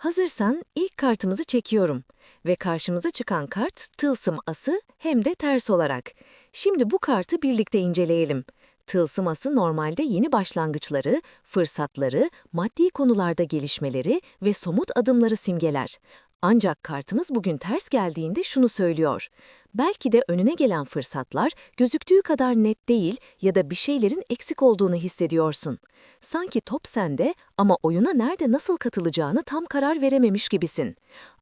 Hazırsan ilk kartımızı çekiyorum ve karşımıza çıkan kart tılsım ası hem de ters olarak. Şimdi bu kartı birlikte inceleyelim. Tılsım ası normalde yeni başlangıçları, fırsatları, maddi konularda gelişmeleri ve somut adımları simgeler. Ancak kartımız bugün ters geldiğinde şunu söylüyor. Belki de önüne gelen fırsatlar gözüktüğü kadar net değil ya da bir şeylerin eksik olduğunu hissediyorsun. Sanki top sende ama oyuna nerede nasıl katılacağını tam karar verememiş gibisin.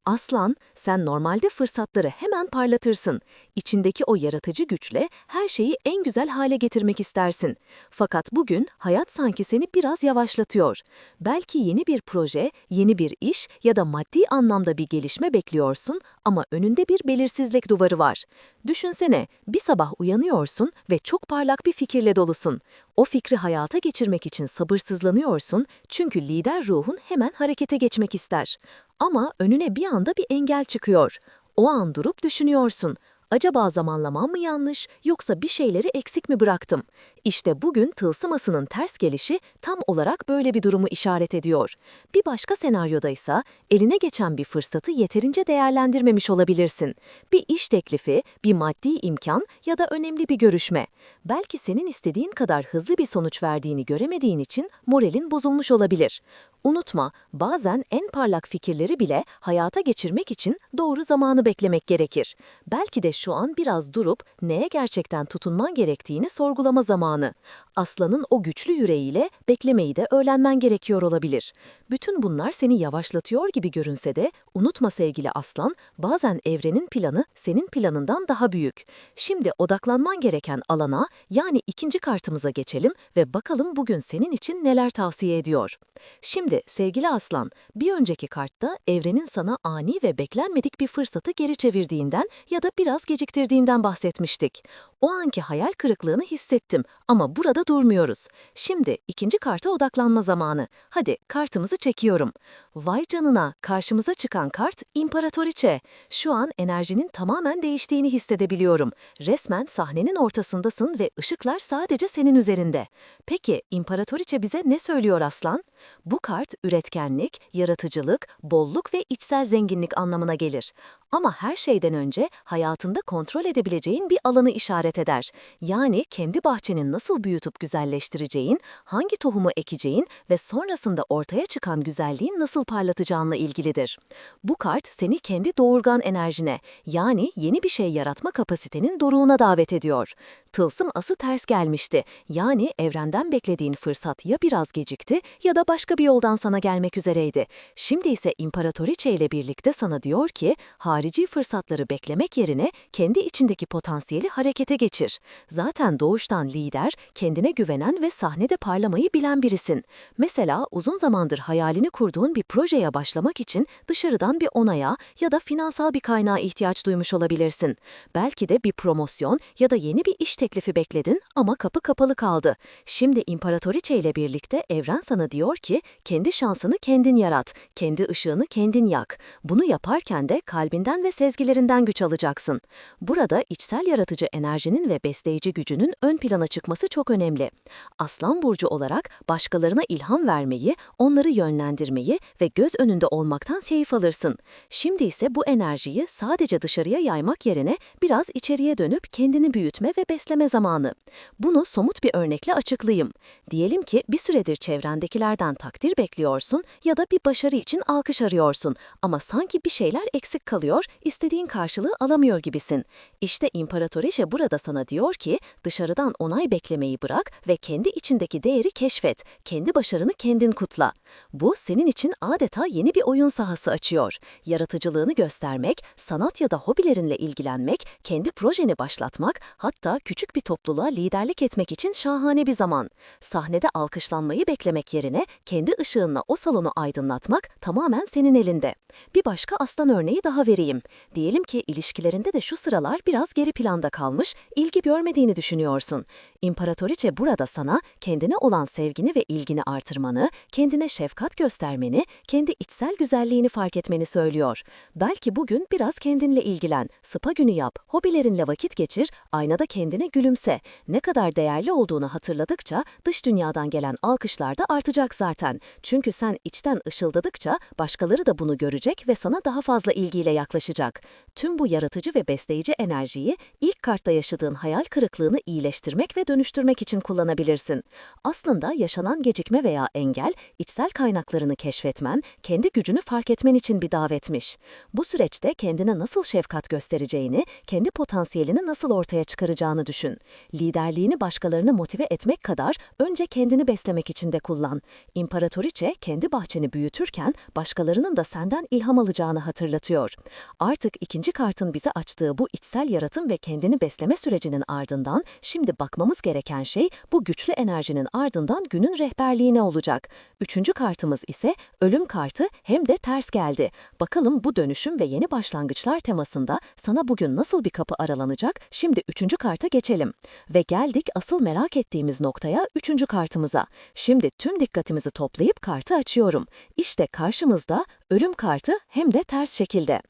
Aslan, sen normalde fırsatları hemen parlatırsın. İçindeki o yaratıcı güçle her şeyi en güzel hale getirmek istersin. Fakat bugün hayat sanki seni biraz yavaşlatıyor. Belki yeni bir proje, yeni bir iş ya da maddi anlamda bir gelişme bekliyorsun ama önünde bir belirsizlik duvarı var. Düşünsene, bir sabah uyanıyorsun ve çok parlak bir fikirle dolusun. O fikri hayata geçirmek için sabırsızlanıyorsun çünkü lider ruhun hemen harekete geçmek ister. Ama önüne bir anda bir engel çıkıyor. O an durup düşünüyorsun. Acaba zamanlamam mı yanlış yoksa bir şeyleri eksik mi bıraktım? İşte bugün tılsım asının ters gelişi tam olarak böyle bir durumu işaret ediyor. Bir başka senaryoda ise eline geçen bir fırsatı yeterince değerlendirmemiş olabilirsin. Bir iş teklifi, bir maddi imkan ya da önemli bir görüşme. Belki senin istediğin kadar hızlı bir sonuç verdiğini göremediğin için moralin bozulmuş olabilir. Unutma, bazen en parlak fikirleri bile hayata geçirmek için doğru zamanı beklemek gerekir. Belki de şu an biraz durup neye gerçekten tutunman gerektiğini sorgulama zamanı. zamanı. Aslanın o güçlü yüreğiyle beklemeyi de öğrenmen gerekiyor olabilir. Bütün bunlar seni yavaşlatıyor gibi görünse de unutma sevgili aslan, bazen evrenin planı senin planından daha büyük. Şimdi odaklanman gereken alana yani ikinci kartımıza geçelim ve bakalım bugün senin için neler tavsiye ediyor. Şimdi sevgili aslan, bir önceki kartta evrenin sana ani ve beklenmedik bir fırsatı geri çevirdiğinden ya da biraz geciktirdiğinden bahsetmiştik. O anki hayal kırıklığını hissettim ama burada durmuyoruz. Şimdi ikinci karta odaklanma zamanı. Hadi kartımızı çekiyorum. Vay canına, karşımıza çıkan kart İmparatoriçe. Şu an enerjinin tamamen değiştiğini hissedebiliyorum. Resmen sahnenin ortasındasın ve ışıklar sadece senin üzerinde. Peki İmparatoriçe bize ne söylüyor aslan? Bu kart üretkenlik, yaratıcılık, bolluk ve içsel zenginlik anlamına gelir. Ama her şeyden önce hayatında kontrol edebileceğin bir alanı işaret eder. Yani kendi bahçenin nasıl büyütüp güzelleştireceğin, hangi tohumu ekeceğin ve sonrasında ortaya çıkan güzelliğin nasıl parlatacağınla ilgilidir. Bu kart seni kendi doğurgan enerjine, yani yeni bir şey yaratma kapasitenin doruğuna davet ediyor. Tılsım ası ters gelmişti. Yani evrenden beklediğin fırsat ya biraz gecikti ya da başka bir yoldan sana gelmek üzereydi. Şimdi ise İmparatoriçe ile birlikte sana diyor ki, harici fırsatları beklemek yerine kendi içindeki potansiyeli harekete geçir. Zaten doğuştan lider, kendine güvenen ve sahnede parlamayı bilen birisin. Mesela uzun zamandır hayalini kurduğun bir projeye başlamak için dışarıdan bir onaya ya da finansal bir kaynağa ihtiyaç duymuş olabilirsin. Belki de bir promosyon ya da yeni bir iş teklifi bekledin ama kapı kapalı kaldı. Şimdi İmparatoriçe ile birlikte evren sana diyor ki kendi şansını kendin yarat, kendi ışığını kendin yak. Bunu yaparken de kalbinden ve sezgilerinden güç alacaksın. Burada içsel yaratıcı enerjinin ve besleyici gücünün ön plana çıkması çok önemli. Aslan burcu olarak başkalarına ilham vermeyi, onları yönlendirmeyi ve göz önünde olmaktan keyif alırsın. Şimdi ise bu enerjiyi sadece dışarıya yaymak yerine biraz içeriye dönüp kendini büyütme ve besleme zamanı. Bunu somut bir örnekle açıklayayım. Diyelim ki bir süredir çevrendekilerden takdir bekliyorsun ya da bir başarı için alkış arıyorsun ama sanki bir şeyler eksik kalıyor, istediğin karşılığı alamıyor gibisin. İşte İmparatoriçe burada sana diyor ki dışarıdan onay beklemeyi bırak ve kendi içindeki değeri keşfet, kendi başarını kendin kutla. Bu senin için adeta yeni bir oyun sahası açıyor. Yaratıcılığını göstermek, sanat ya da hobilerinle ilgilenmek, kendi projeni başlatmak, hatta küçük bir topluluğa liderlik etmek için şahane bir zaman. Sahnede alkışlanmayı beklemek yerine kendi ışığınla o salonu aydınlatmak tamamen senin elinde. Bir başka aslan örneği daha vereyim. Diyelim ki ilişkilerinde de şu sıralar biraz geri planda kalmış, ilgi görmediğini düşünüyorsun. İmparatoriçe burada sana kendine olan sevgini ve ilgini artırmanı, kendine şefkat göstermeni, kendi içsel güzelliğini fark etmeni söylüyor. Belki bugün biraz kendinle ilgilen, spa günü yap, hobilerinle vakit geçir, aynada kendine gülümse. Ne kadar değerli olduğunu hatırladıkça dış dünyadan gelen alkışlar da artacak zaten. Çünkü sen içten ışıldadıkça başkaları da bunu görecek ve sana daha fazla ilgiyle yaklaşacak. Tüm bu yaratıcı ve besleyici enerjiyi ilk kartta yaşadığın hayal kırıklığını iyileştirmek ve dönüştürmek için kullanabilirsin. Aslında yaşanan gecikme veya engel, içsel kaynaklarını keşfetmen, kendi gücünü fark etmen için bir davetmiş. Bu süreçte kendine nasıl şefkat göstereceğini, kendi potansiyelini nasıl ortaya çıkaracağını düşün. Liderliğini başkalarını motive etmek kadar önce kendini beslemek için de kullan. İmparatoriçe kendi bahçeni büyütürken başkalarının da senden ilham alacağını hatırlatıyor. Artık ikinci kartın bize açtığı bu içsel yaratım ve kendini besleme sürecinin ardından şimdi bakmamız gereken şey bu güçlü enerjinin ardından günün rehberliğine olacak. Üçüncü kartımız ise ölüm kartı hem de ters geldi. Bakalım bu dönüşüm ve yeni başlangıçlar temasında sana bugün nasıl bir kapı aralanacak? Şimdi üçüncü karta geçelim. Ve geldik asıl merak ettiğimiz noktaya üçüncü kartımıza. Şimdi tüm dikkatimizi toplayıp kartı açıyorum. İşte karşımızda ölüm kartı hem de ters şekilde.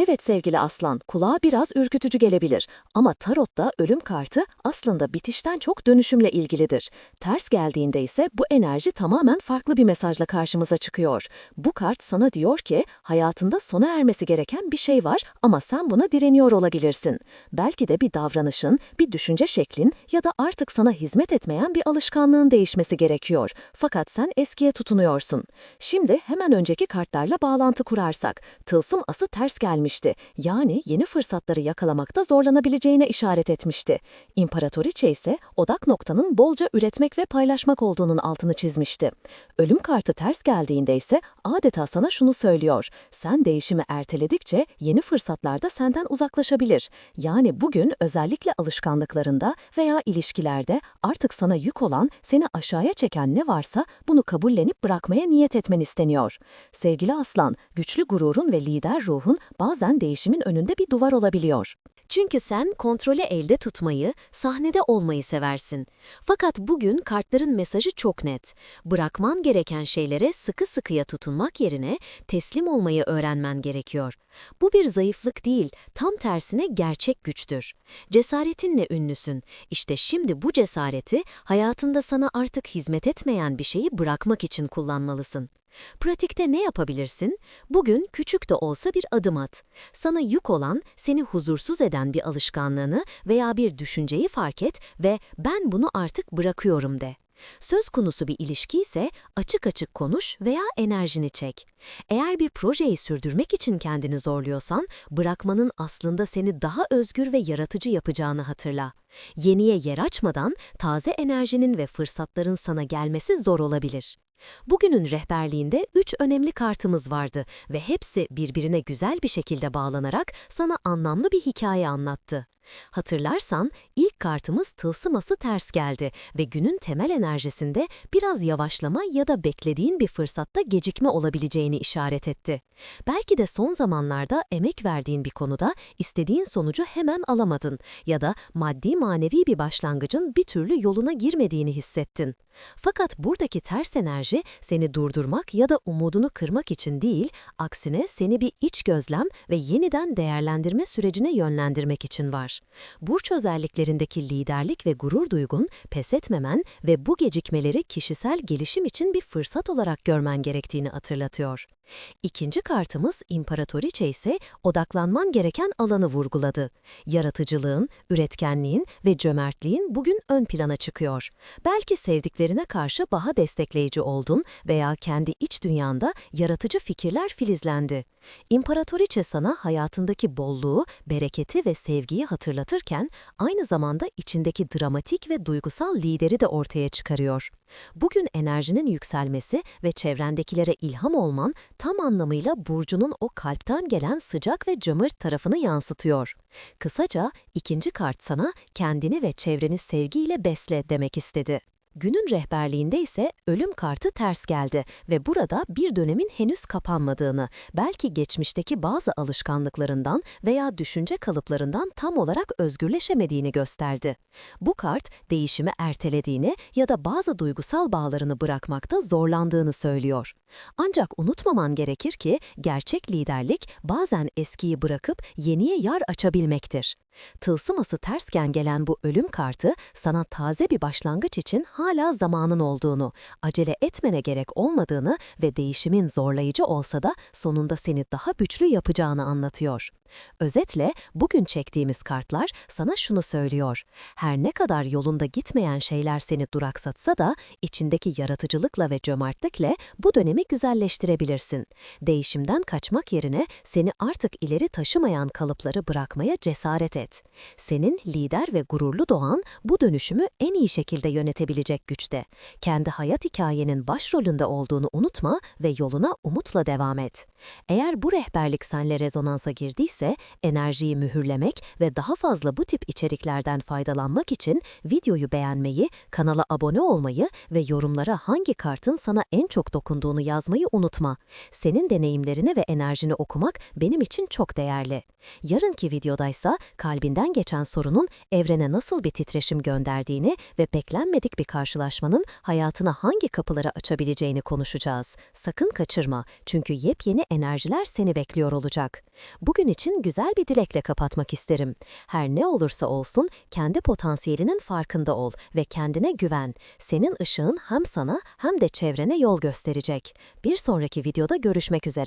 Evet sevgili aslan, kulağa biraz ürkütücü gelebilir ama tarotta ölüm kartı aslında bitişten çok dönüşümle ilgilidir. Ters geldiğinde ise bu enerji tamamen farklı bir mesajla karşımıza çıkıyor. Bu kart sana diyor ki hayatında sona ermesi gereken bir şey var ama sen buna direniyor olabilirsin. Belki de bir davranışın, bir düşünce şeklin ya da artık sana hizmet etmeyen bir alışkanlığın değişmesi gerekiyor. Fakat sen eskiye tutunuyorsun. Şimdi hemen önceki kartlarla bağlantı kurarsak, tılsım ası ters gelmişti. Yani yeni fırsatları yakalamakta zorlanabileceğine işaret etmişti. İmparatoriçe ise odak noktanın bolca üretmek ve paylaşmak olduğunun altını çizmişti. Ölüm kartı ters geldiğinde ise adeta sana şunu söylüyor. Sen değişimi erteledikçe yeni fırsatlar da senden uzaklaşabilir. Yani bugün özellikle alışkanlıklarında veya ilişkilerde artık sana yük olan, seni aşağıya çeken ne varsa bunu kabullenip bırakmaya niyet etmen isteniyor. Sevgili aslan, güçlü gururun ve lider ruhun bazen değişimin önünde bir duvar olabiliyor. Çünkü sen kontrolü elde tutmayı, sahnede olmayı seversin. Fakat bugün kartların mesajı çok net. Bırakman gereken şeylere sıkı sıkıya tutunmak yerine teslim olmayı öğrenmen gerekiyor. Bu bir zayıflık değil, tam tersine gerçek güçtür. Cesaretinle ünlüsün. İşte şimdi bu cesareti hayatında sana artık hizmet etmeyen bir şeyi bırakmak için kullanmalısın. Pratikte ne yapabilirsin? Bugün küçük de olsa bir adım at. Sana yük olan, seni huzursuz eden bir alışkanlığını veya bir düşünceyi fark et ve ben bunu artık bırakıyorum de. Söz konusu bir ilişki ise açık açık konuş veya enerjini çek. Eğer bir projeyi sürdürmek için kendini zorluyorsan, bırakmanın aslında seni daha özgür ve yaratıcı yapacağını hatırla. Yeniye yer açmadan taze enerjinin ve fırsatların sana gelmesi zor olabilir. Bugünün rehberliğinde üç önemli kartımız vardı ve hepsi birbirine güzel bir şekilde bağlanarak sana anlamlı bir hikaye anlattı. Hatırlarsan ilk kartımız tılsıması ters geldi ve günün temel enerjisinde biraz yavaşlama ya da beklediğin bir fırsatta gecikme olabileceğini işaret etti. Belki de son zamanlarda emek verdiğin bir konuda istediğin sonucu hemen alamadın ya da maddi manevi bir başlangıcın bir türlü yoluna girmediğini hissettin. Fakat buradaki ters enerji seni durdurmak ya da umudunu kırmak için değil, aksine seni bir iç gözlem ve yeniden değerlendirme sürecine yönlendirmek için var. Burç özelliklerindeki liderlik ve gurur duygun, pes etmemen ve bu gecikmeleri kişisel gelişim için bir fırsat olarak görmen gerektiğini hatırlatıyor. İkinci kartımız İmparatoriçe ise odaklanman gereken alanı vurguladı. Yaratıcılığın, üretkenliğin ve cömertliğin bugün ön plana çıkıyor. Belki sevdiklerine karşı daha destekleyici oldun veya kendi iç dünyanda yaratıcı fikirler filizlendi. İmparatoriçe sana hayatındaki bolluğu, bereketi ve sevgiyi hatırlatırken aynı zamanda içindeki dramatik ve duygusal lideri de ortaya çıkarıyor. Bugün enerjinin yükselmesi ve çevrendekilere ilham olman tam anlamıyla burcunun o kalpten gelen sıcak ve cömert tarafını yansıtıyor. Kısaca ikinci kart sana kendini ve çevreni sevgiyle besle demek istedi. Günün rehberliğinde ise ölüm kartı ters geldi ve burada bir dönemin henüz kapanmadığını, belki geçmişteki bazı alışkanlıklarından veya düşünce kalıplarından tam olarak özgürleşemediğini gösterdi. Bu kart değişimi ertelediğini ya da bazı duygusal bağlarını bırakmakta zorlandığını söylüyor. Ancak unutmaman gerekir ki gerçek liderlik bazen eskiyi bırakıp yeniye yer açabilmektir. Tılsıması tersken gelen bu ölüm kartı sana taze bir başlangıç için hala zamanın olduğunu, acele etmene gerek olmadığını ve değişimin zorlayıcı olsa da sonunda seni daha güçlü yapacağını anlatıyor. Özetle bugün çektiğimiz kartlar sana şunu söylüyor. Her ne kadar yolunda gitmeyen şeyler seni duraksatsa da içindeki yaratıcılıkla ve cömertlikle bu dönemi güzelleştirebilirsin. Değişimden kaçmak yerine seni artık ileri taşımayan kalıpları bırakmaya cesaret et. Senin lider ve gururlu doğan bu dönüşümü en iyi şekilde yönetebilecek güçte. Kendi hayat hikayenin başrolünde olduğunu unutma ve yoluna umutla devam et. Eğer bu rehberlik senle rezonansa girdiyse, enerjiyi mühürlemek ve daha fazla bu tip içeriklerden faydalanmak için videoyu beğenmeyi, kanala abone olmayı ve yorumlara hangi kartın sana en çok dokunduğunu yazmayı unutma. Senin deneyimlerini ve enerjini okumak benim için çok değerli. Yarınki videodaysa kalbinden geçen sorunun evrene nasıl bir titreşim gönderdiğini ve beklenmedik bir karşılaşmanın hayatına hangi kapıları açabileceğini konuşacağız. Sakın kaçırma çünkü yepyeni enerjiler seni bekliyor olacak. Bugün için güzel bir dilekle kapatmak isterim. Her ne olursa olsun kendi potansiyelinin farkında ol ve kendine güven. Senin ışığın hem sana hem de çevrene yol gösterecek. Bir sonraki videoda görüşmek üzere.